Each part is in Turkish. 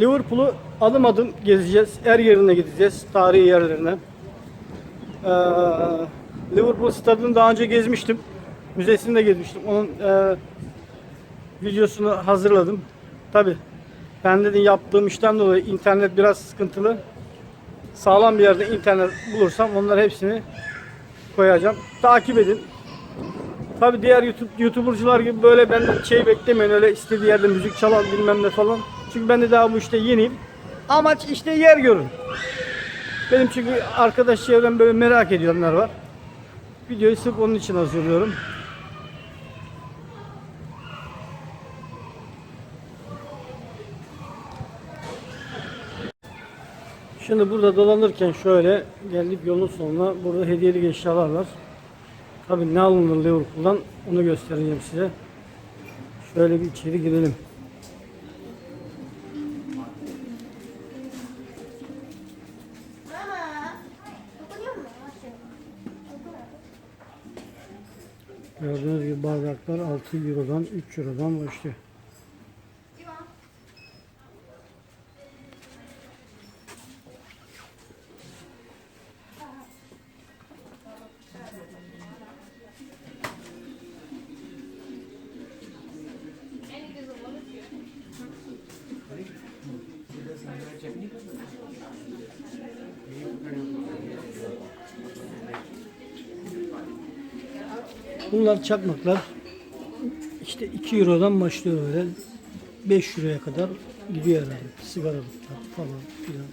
Liverpool'u adım adım gezeceğiz. Her yerine gideceğiz. Tarihi yerlerine. Ee, Liverpool stadını daha önce gezmiştim. Müzesini de gezmiştim. Onun e, videosunu hazırladım. Tabi ben dedim yaptığım işten dolayı internet biraz sıkıntılı. Sağlam bir yerde internet bulursam onların hepsini koyacağım. Takip edin. Tabi diğer YouTube YouTuber'cılar gibi böyle ben şey beklemeyin öyle istediği yerde müzik çalan bilmem ne falan. Çünkü ben de daha bu işte yeniyim. Amaç işte yer görün. Benim çünkü arkadaş çevrem böyle merak edenler var. Videoyu sırf onun için hazırlıyorum. Şimdi burada dolanırken şöyle geldik yolun sonuna. Burada hediyelik eşyalar var. Tabii ne alınır Liverpool'dan onu göstereceğim size. Şöyle bir içeri girelim. Gördüğünüz gibi bardaklar 6 Euro'dan 3 Euro'dan başlıyor. Bunlar çakmaklar. İşte 2 Euro'dan başlıyor böyle. 5 Euro'ya kadar gidiyor herhalde. Sigaralıklar falan filan.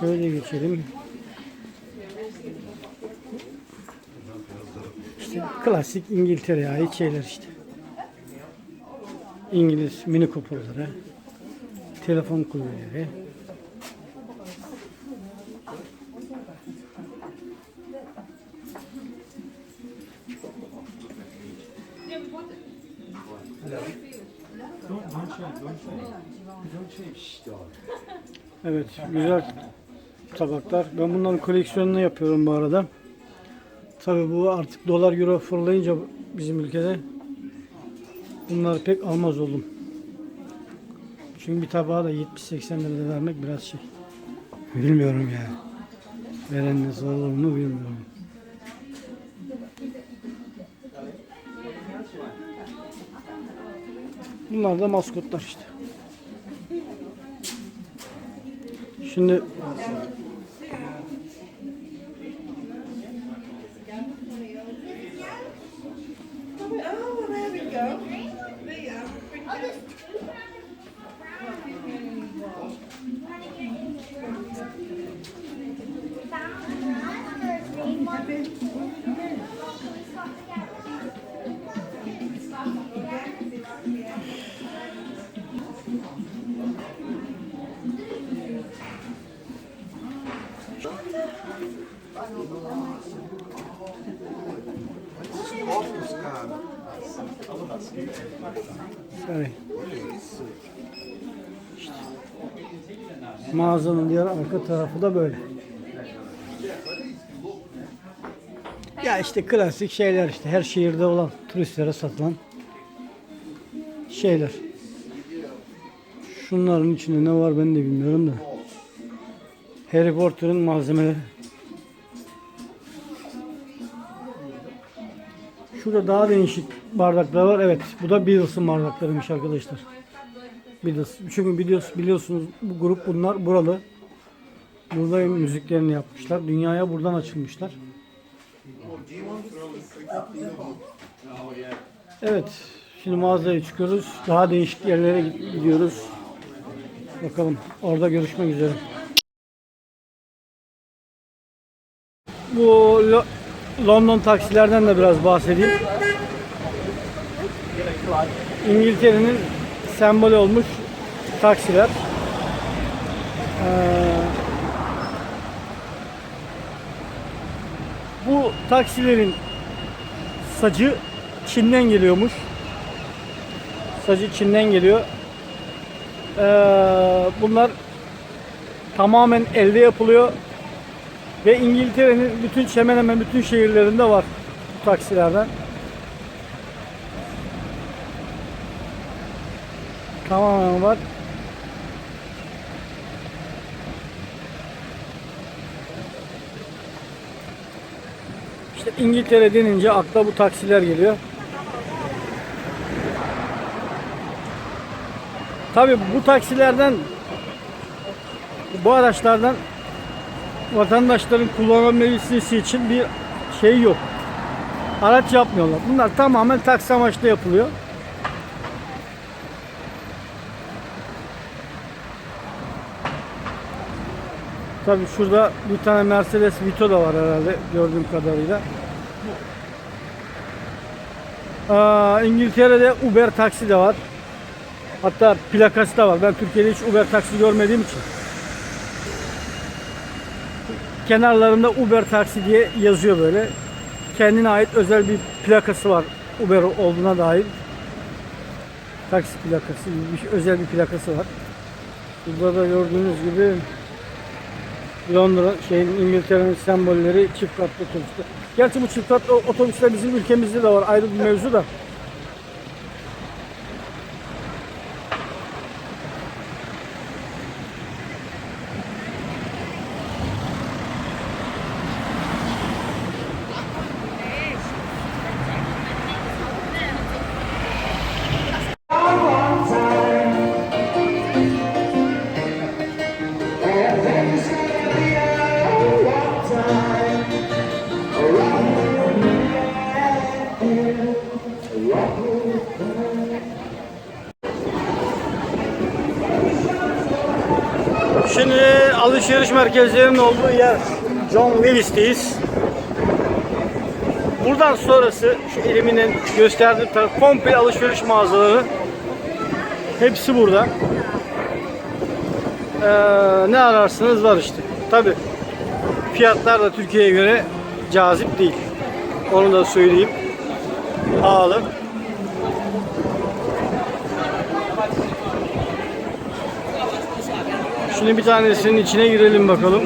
Şöyle geçelim. İşte klasik İngiltere'ye ait şeyler işte. İngiliz mini kupaları, telefon kulübeleri. Evet, güzel tabaklar. Ben bunların koleksiyonunu yapıyorum bu arada. Tabii bu artık dolar euro fırlayınca bizim ülkede bunları pek almaz oldum. Çünkü bir tabağa da 70-80 lira vermek biraz şey. Bilmiyorum yani. Veren zor olur mu bilmiyorum. Bunlar da maskotlar işte. Şimdi Mağazanın diğer arka tarafı da böyle. Ya işte klasik şeyler işte her şehirde olan turistlere satılan şeyler. Şunların içinde ne var ben de bilmiyorum da. Harry Potter'ın malzemeleri. Şurada daha değişik bardaklar var. Evet bu da Beatles'ın bardaklarıymış arkadaşlar. Çünkü biliyorsunuz, biliyorsunuz bu grup bunlar buralı. Burada müziklerini yapmışlar. Dünyaya buradan açılmışlar. Evet. Şimdi mağazaya çıkıyoruz. Daha değişik yerlere gidiyoruz. Bakalım. Orada görüşmek üzere. Bu Lo- London taksilerden de biraz bahsedeyim. İngiltere'nin sembolü olmuş taksiler. Ee, bu taksilerin sacı Çin'den geliyormuş. Sacı Çin'den geliyor. Ee, bunlar tamamen elde yapılıyor. Ve İngiltere'nin bütün hemen hemen bütün şehirlerinde var bu taksilerden. Tamamen var. İşte İngiltere denince akla bu taksiler geliyor. Tabii bu taksilerden bu araçlardan vatandaşların kullanabilmesi için bir şey yok. Araç yapmıyorlar. Bunlar tamamen taksi amaçlı yapılıyor. Tabii şurada bir tane Mercedes Vito da var herhalde gördüğüm kadarıyla. Aa, İngiltere'de Uber taksi de var. Hatta plakası da var. Ben Türkiye'de hiç Uber taksi görmediğim için. Kenarlarında Uber taksi diye yazıyor böyle. Kendine ait özel bir plakası var Uber olduğuna dair. Taksi plakası, bir özel bir plakası var. Burada da gördüğünüz gibi Londra, şeyin İngiltere'nin sembolleri çift katlı otobüsler. Gerçi bu çift katlı otobüsler bizim ülkemizde de var ayrı bir mevzu da. Şimdi alışveriş merkezlerinin olduğu yer John Lewis'teyiz. Buradan sonrası şu elimin gösterdiği taraf komple alışveriş mağazaları. Hepsi burada. Ee, ne ararsınız var işte. Tabi fiyatlar da Türkiye'ye göre cazip değil. Onu da söyleyeyim. Pahalı. Şimdi bir tanesinin içine girelim bakalım.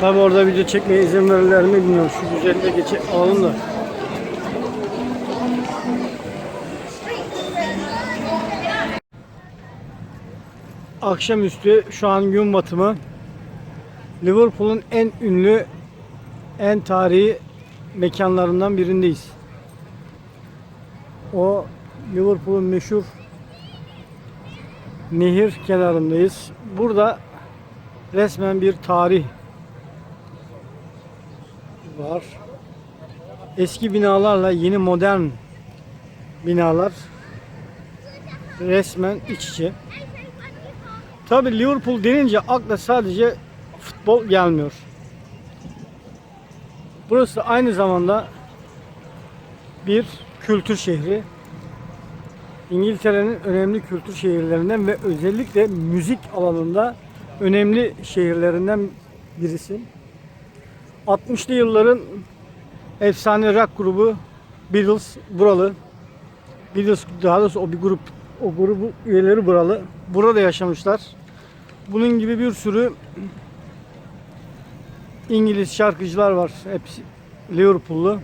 Tabi orada video çekmeye izin verirler mi bilmiyorum. Şu güzelle geçe alalım da. Akşamüstü şu an gün batımı. Liverpool'un en ünlü, en tarihi mekanlarından birindeyiz. O Liverpool'un meşhur nehir kenarındayız. Burada resmen bir tarih var. Eski binalarla yeni modern binalar resmen iç içe. Tabi Liverpool denince akla sadece futbol gelmiyor. Burası aynı zamanda bir kültür şehri. İngiltere'nin önemli kültür şehirlerinden ve özellikle müzik alanında önemli şehirlerinden birisi. 60'lı yılların efsane rock grubu Beatles buralı. Beatles daha doğrusu o bir grup o grubu üyeleri buralı. Burada yaşamışlar. Bunun gibi bir sürü İngiliz şarkıcılar var. Hepsi Liverpool'lu.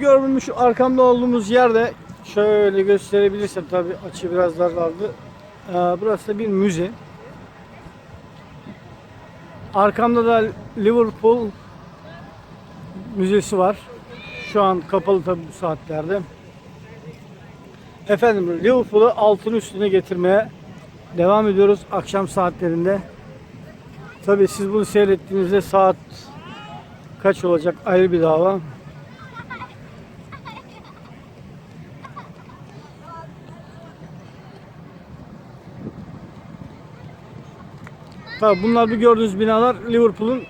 Görmüş arkamda olduğumuz yerde şöyle gösterebilirsem tabi açı biraz daraldı. Ee, burası da bir müze. Arkamda da Liverpool Müzesi var. Şu an kapalı tabi bu saatlerde. Efendim Liverpool'u altın üstüne getirmeye devam ediyoruz akşam saatlerinde. Tabi siz bunu seyrettiğinizde saat kaç olacak ayrı bir dava. Tabi bunlar bu gördüğünüz binalar Liverpool'un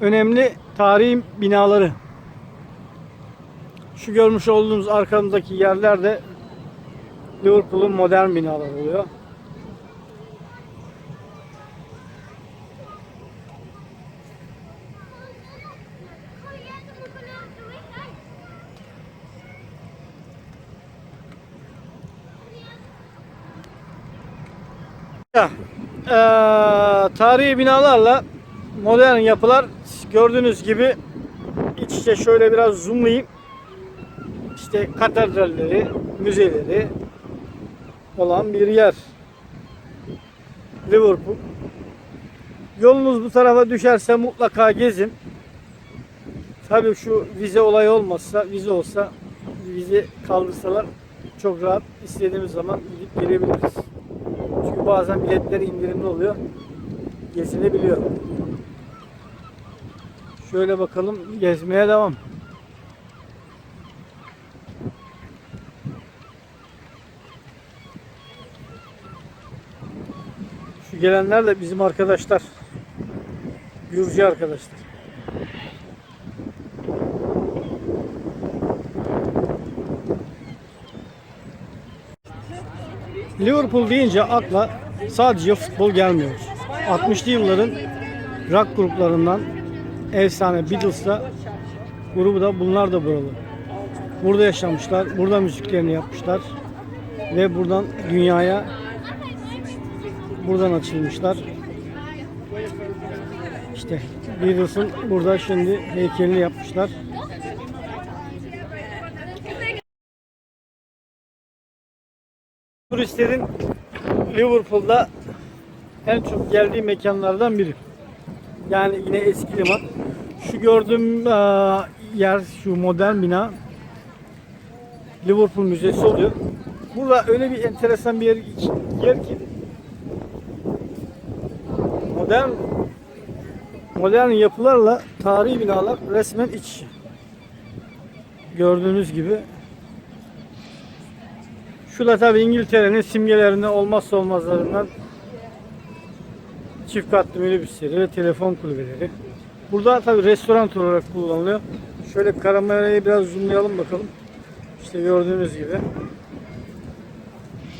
önemli tarihi binaları. Şu görmüş olduğunuz arkamızdaki yerler de Liverpool'un modern binaları oluyor. Ya, eee, tarihi binalarla modern yapılar gördüğünüz gibi iç içe şöyle biraz zoomlayayım. İşte katedralleri, müzeleri olan bir yer. Liverpool. Yolunuz bu tarafa düşerse mutlaka gezin. Tabii şu vize olayı olmazsa, vize olsa, vize kaldırsalar çok rahat istediğimiz zaman gidip gelebiliriz. Bazen biletler indirimli oluyor. Gezilebiliyor. Şöyle bakalım gezmeye devam. Şu gelenler de bizim arkadaşlar. Gürcü arkadaşlar. Liverpool deyince akla sadece futbol gelmiyor. 60'lı yılların rock gruplarından efsane Beatles'ta grubu da bunlar da buralı. Burada yaşamışlar, burada müziklerini yapmışlar ve buradan dünyaya buradan açılmışlar. İşte Beatles'ın burada şimdi heykelini yapmışlar. Turistlerin Liverpool'da en çok geldiği mekanlardan biri. Yani yine eski liman. Şu gördüğüm eee, yer, şu modern bina Liverpool Müzesi oluyor. Burada öyle bir enteresan bir yer, yer ki modern modern yapılarla tarihi binalar resmen iç. Gördüğünüz gibi şu da tabi İngiltere'nin simgelerinden olmazsa olmazlarından çift katlı minibüsleri ve telefon kulübeleri. Burada tabi restoran olarak kullanılıyor. Şöyle kamerayı biraz zoomlayalım bakalım. İşte gördüğünüz gibi.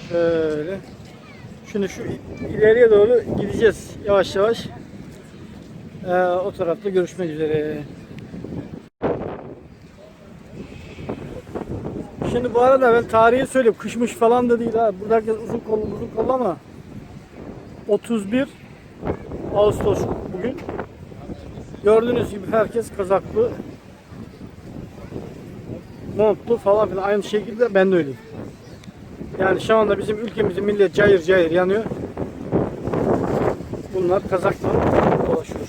Şöyle. Şimdi şu ileriye doğru gideceğiz yavaş yavaş. Ee, o tarafta görüşmek üzere. Şimdi bu arada ben tarihi söyleyeyim. Kışmış falan da değil ha. Burada herkes uzun kollu uzun kollu ama 31 Ağustos bugün. Gördüğünüz gibi herkes kazaklı montlu falan filan aynı şekilde ben de öyleyim. Yani şu anda bizim ülkemizin millet cayır cayır yanıyor. Bunlar kazakla dolaşıyor.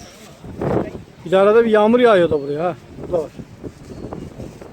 Bir arada bir yağmur yağıyor da buraya ha. Bu var.